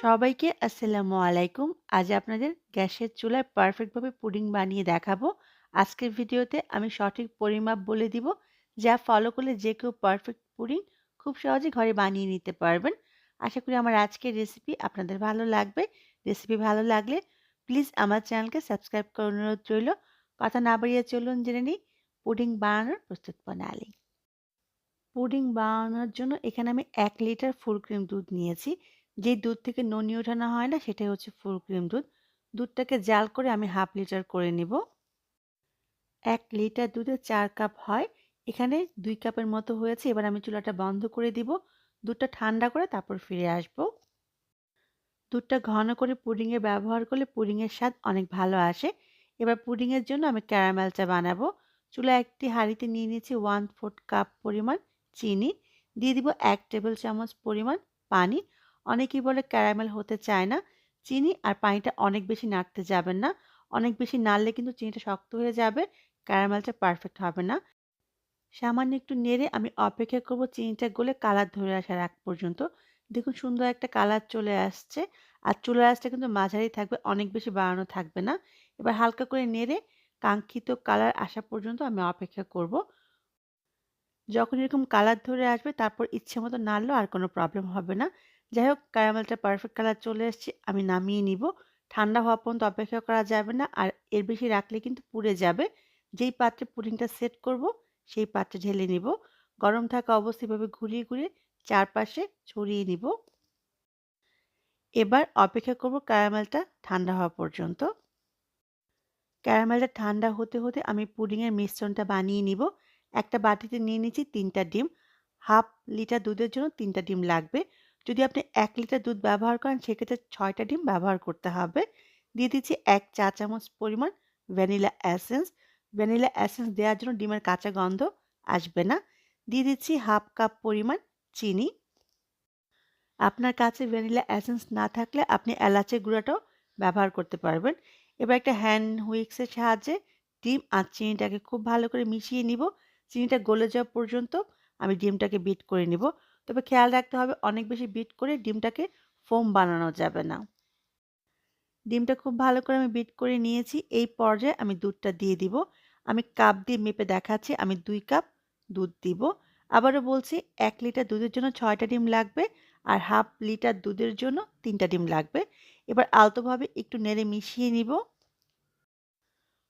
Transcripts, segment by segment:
সবাইকে আসসালামু আলাইকুম। আজ আপনাদের গ্যাসের চুলায় পারফেক্টভাবে পুডিং বানিয়ে দেখাবো। আজকের ভিডিওতে আমি সঠিক পরিমাপ বলে দিব, যা ফলো করলে যে কেউ পারফেক্ট পুডিং খুব সহজে ঘরে বানিয়ে নিতে পারবেন। আশা করি আমার আজকের রেসিপি আপনাদের ভালো লাগবে। রেসিপি ভালো লাগলে প্লিজ আমার চ্যানেলকে সাবস্ক্রাইব করার অনুরোধ রইল। কথা না বাড়িয়ে চলুন জেনে নিই পুডিং বানানোর প্রস্তুত প্রণালী। পুডিং বানানোর জন্য এখানে আমি এক লিটার ফুল ক্রিম দুধ নিয়েছি। যেই দুধ থেকে ননি ওঠানো হয় না, সেটাই হচ্ছে ফুল ক্রিম দুধ। দুধটাকে জাল করে আমি হাফ লিটার করে নিব। ১ লিটার দুধে চার কাপ হয়। এখানে দুই কাপের মতো হয়েছে। এবার আমি চুলাটা বন্ধ করে দিব। দুধটা ঠান্ডা করে তারপর ফিরে আসব। দুধটা ঘন করে পুডিংয়ে ব্যবহার করলে পুডিংয়ের স্বাদ অনেক ভালো আসে। এবার পুডিংয়ের জন্য আমি ক্যারামেল চা বানাবো। চুলা একটি হাঁড়িতে নিয়ে নিয়েছি 1/4 কাপ পরিমাণ চিনি। দিয়ে দিব এক টেবিল চামচ পরিমাণ পানি। অনেকেই বলে ক্যারামেল হতে চায় না। চিনি আর পানিটা অনেক বেশি নাড়তে যাবেন না। অনেক বেশি নাড়লে কিন্তু চিনিটা শক্ত হয়ে যাবে। ক্যারামেলটা পারফেক্ট হবে না। সামান্য একটু নেড়ে আমি অপেক্ষা করব চিনিটা গলে কালার ধরে আসার আগ পর্যন্ত। দেখুন সুন্দর একটা কালার চলে আসছে। আর চুলার আঁচটা কিন্তু মাঝারি থাকবে, অনেক বেশি বাড়ানো থাকবে না। এবার হালকা করে নেড়ে কাঙ্ক্ষিত কালার আসা পর্যন্ত আমি অপেক্ষা করব। যখন এরকম কালার ধরে আসবে তারপর ইচ্ছে মতো নাড়লেও আর কোনো প্রবলেম হবে না। যাই হোক ক্যারামেলটা পারফেক্ট কালার চলে এসছে। আমি নামিয়ে নিব। ঠান্ডা হওয়া পর্যন্ত অপেক্ষা করা যাবে না। আর এর বেশি রাখলে কিন্তু পুড়ে যাবে। যেই পাত্রে পুডিংটা সেট করব সেই পাত্রে ঢেলে নিব। গরম থাকা অবস্থায় এভাবে ঘুরিয়ে, ঘুরিয়ে চারপাশে ছড়িয়ে নিব। এবার অপেক্ষা করব ক্যারামেলটা ঠান্ডা হওয়া পর্যন্ত। ক্যারামেলটা ঠান্ডা হতে, হতে আমি পুডিংয়ের মিশ্রণটা বানিয়ে নিব। একটা বাটিতে নিয়ে নিচ্ছি ৩ টা ডিম। হাফ লিটার দুধের জন্য ৩ টা ডিম লাগবে। যদি আপনি এক লিটার দুধ ব্যবহার করেন, সেক্ষেত্রে ছয়টা ডিম ব্যবহার করতে হবে। দিয়ে দিচ্ছি এক চা চামচ পরিমাণ ভ্যানিলা অ্যাসেন্স ভ্যানিলা অ্যাসেন্স দেওয়ার জন্য ডিমের কাঁচা গন্ধ আসবে না। দিয়ে দিচ্ছি হাফ কাপ পরিমাণ চিনি। আপনার কাছে ভ্যানিলা অ্যাসেন্স না থাকলে আপনি এলাচের গুঁড়াটাও ব্যবহার করতে পারবেন। এবার একটা হ্যান্ড হুইক্সের সাহায্যে ডিম আর চিনিটাকে খুব ভালো করে মিশিয়ে নিব। চিনিটা গলে যাওয়া পর্যন্ত আমি ডিমটাকে বিট করে নিব। তবে খেয়াল রাখতে হবে অনেক বেশি বিট করে ডিমটাকে ফোম বানানো যাবে না। ডিমটা খুব ভালো করে আমি বিট করে নিয়েছি। এই পর্যায়ে আমি দুধটা দিয়ে দিব। আমি কাপ দিয়ে মেপে দেখাচ্ছি, আমি দুই কাপ দুধ দিব। আবারও বলছি, এক লিটার দুধের জন্য ছয়টা ডিম লাগবে আর হাফ লিটার দুধের জন্য তিনটা ডিম লাগবে। এবার আলতোভাবে একটু নেড়ে মিশিয়ে নিব।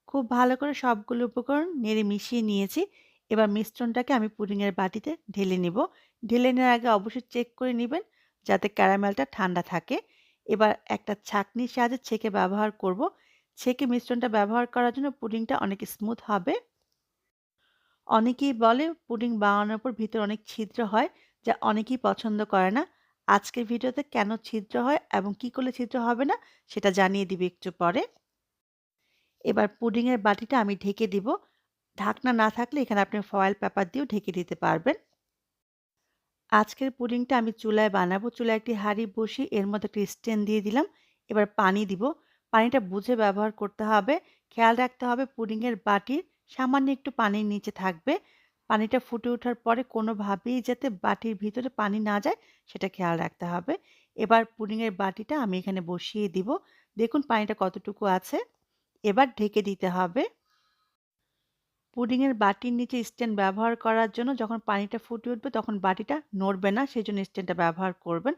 খুব ভালো করে সবগুলো উপকরণ নেড়ে মিশিয়ে নিয়েছি। এবার মিশ্রণটাকে আমি পুডিংয়ের বাটিতে ঢেলে নিব। ঢেলে নেওয়ার আগে অবশ্যই চেক করে নেবেন যাতে ক্যারামেলটা ঠান্ডা থাকে। এবার একটা ছাঁকনির সাহায্যে ছেঁকে ব্যবহার করব। ছেঁকে মিশ্রণটা ব্যবহার করার জন্য পুডিংটা অনেক স্মুথ হবে। অনেকেই বলে পুডিং বানানোর পর ভিতরে অনেক ছিদ্র হয়, যা অনেকেই পছন্দ করে না। আজকের ভিডিওতে কেন ছিদ্র হয় এবং কি করলে ছিদ্র হবে না, সেটা জানিয়ে দিবে একটু পরে। এবার পুডিংয়ের বাটিটা আমি ঢেকে দিব। ঢাকনা না থাকলে এখানে আপনি ফয়েল পেপার দিয়েও ঢেকে দিতে পারবেন। আজকের পুডিংটা আমি চুলায় বানাবো। চুলায় একটি হাঁড়ি বসিয়ে এর মধ্যে একটি স্ট্যান্ড দিয়ে দিলাম। এবার পানি দিব। পানিটা বুঝে ব্যবহার করতে হবে। খেয়াল রাখতে হবে পুডিংয়ের বাটির সামান্য একটু পানির নিচে থাকবে। পানিটা ফুটে ওঠার পরে কোনোভাবেই যাতে বাটির ভিতরে পানি না যায় সেটা খেয়াল রাখতে হবে। এবার পুডিংয়ের বাটিটা আমি এখানে বসিয়ে দিব। দেখুন পানিটা কতটুকু আছে। এবার ঢেকে দিতে হবে। পুডিংয়ের বাটির নিচে স্ট্যান্ড ব্যবহার করার জন্য যখন পানিটা ফুটে উঠবে তখন বাটিটা নড়বে না সেই জন্য স্ট্যান্ডটা ব্যবহার করবেন।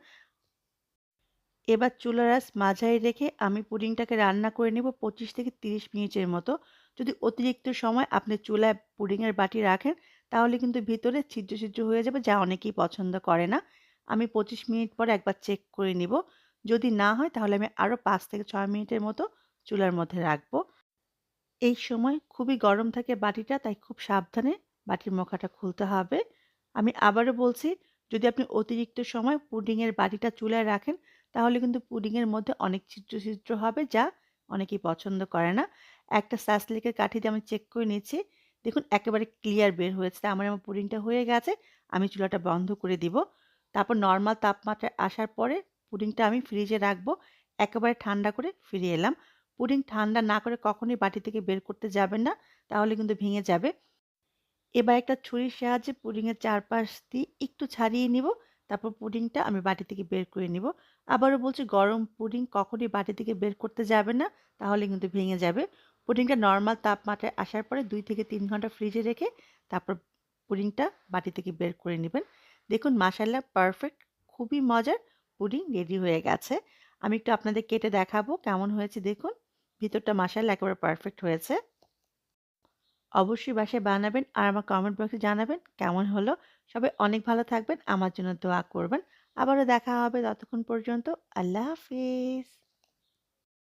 এবার চুলার আঁচ মাঝারি রেখে আমি পুডিংটাকে রান্না করে নেব ২৫ থেকে ৩০ মিনিটের মতো। যদি অতিরিক্ত সময় আপনি চুলায় পুডিংয়ের বাটি রাখেন তাহলে কিন্তু ভিতরে ছিদ্র, ছিদ্র হয়ে যাবে যা অনেকেই পছন্দ করে না। আমি ২৫ মিনিট পরে একবার চেক করে নিব। যদি না হয় তাহলে আমি আরও পাঁচ থেকে ছয় মিনিটের মতো চুলার মধ্যে রাখব। এই সময় খুবই গরম থাকে বাটিটা তাই খুব সাবধানে বাটির মুখাটা খুলতে হবে। আমি আবারও বলছি যদি আপনি অতিরিক্ত সময় পুডিংয়ের বাটিটা চুলায় রাখেন তাহলে কিন্তু পুডিংয়ের মধ্যে অনেক ছিদ্র, ছিদ্র হবে যা অনেকেই পছন্দ করে না। একটা সাসলিকের কাঠি দিয়ে আমি চেক করে নিচ্ছি। দেখুন একেবারে ক্লিয়ার বের হয়েছে। মানে আমার পুডিংটা হয়ে গেছে। আমি চুলাটা বন্ধ করে দিব। তারপর নর্মাল তাপমাত্রায় আসার পরে পুডিংটা আমি ফ্রিজে রাখব। একেবারে ঠান্ডা করে ফিরে এলাম। পুডিং ঠান্ডা না করে কখনোই বাটি থেকে বের করতে যাবেন না, তাহলে কিন্তু ভেঙে যাবে। এবার একটা ছুরির সাহায্যে পুডিংয়ের চারপাশ দিয়ে একটু ছাড়িয়ে নিব, তারপর পুডিংটা আমি বাটি থেকে বের করে নিব। আবারও বলছি, গরম পুডিং কখনই বাটি থেকে বের করতে যাবে না, তাহলে কিন্তু ভেঙে যাবে। পুডিংটা নর্মাল তাপমাত্রায় আসার পরে দুই থেকে তিন ঘণ্টা ফ্রিজে রেখে তারপর পুডিংটা বাটি থেকে বের করে নেবেন। দেখুন মাসাল্লাহ পারফেক্ট খুবই মজার পুডিং রেডি হয়ে গেছে। আমি একটু আপনাদের কেটে দেখাবো কেমন হয়েছে, দেখুন। ভিতরটা মাসাল একেবারে পারফেক্ট হয়েছে। অবশ্যই বাসায় বানাবেন আর আমার কমেন্ট বক্সে জানাবেন কেমন হলো। সবাই অনেক ভালো থাকবেন, আমার জন্য দোয়া করবেন। আবারও দেখা হবে ততক্ষণ পর্যন্ত। আল্লাহ হাফিজ।